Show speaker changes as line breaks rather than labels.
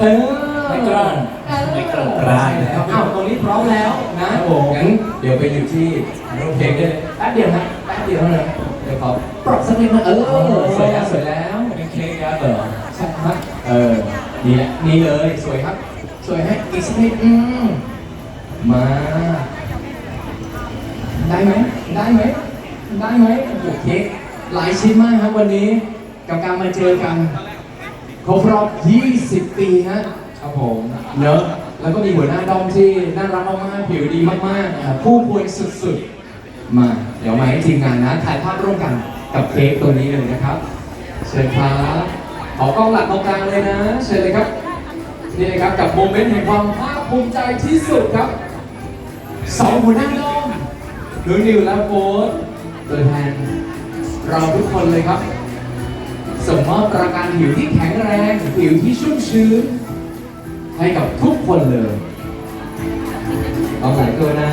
เออ
ไม่กล้า
เออ
ไม่กล้า
ใช่แล้วอ้าวตรงนี้พร้อมแล้วนะครับ
ผม
งั้นเดี๋ยวไปอยู่ที่รูปเพลงได้เลยแป๊บเดียวนะแป๊บเดียวเท่านั้นเดี๋ยวขอปรับสักนิดนะเออสวยแล้วสวยแล้ว
เป็นเค้กยักษ์เหรอ
ใช่ครับเออนี่แหละนี่เลยสวยครับ สวยให้อีกสักนิดอืมมาได้ไหมได้ไหมได้ไหมโอ้โหเค้กหลายชิ้นมากครับวันนี้กับการมาเจอกัน ครบรอบ 20 ปีนะครับผมเนอะแล้วก็มีหัวหน้าดอมที่น่ารักมากๆผิวดีมากๆอ่าผู้พวยสุดๆ มา เดี๋ยวมาให้ทีมงานนะถ่ายภาพร่วมกันกับเค้กตัวนี้เลยนะครับ เชิญครับขอกล้องหลักตรงกลางเลยนะ เชิญเลยครับ นี่นะครับกับโมเมนต์แห่งความภาคภูมิใจที่สุดครับสองหัวหน้าดอมหนูนิวและโค้ดตัวแทนเราทุกคนเลยครับ ส่งมอบประการผิวที่แข็งแรง ผิวที่ชุ่มชื้น ให้กับทุกคนเลย เอาหลายตัวนะ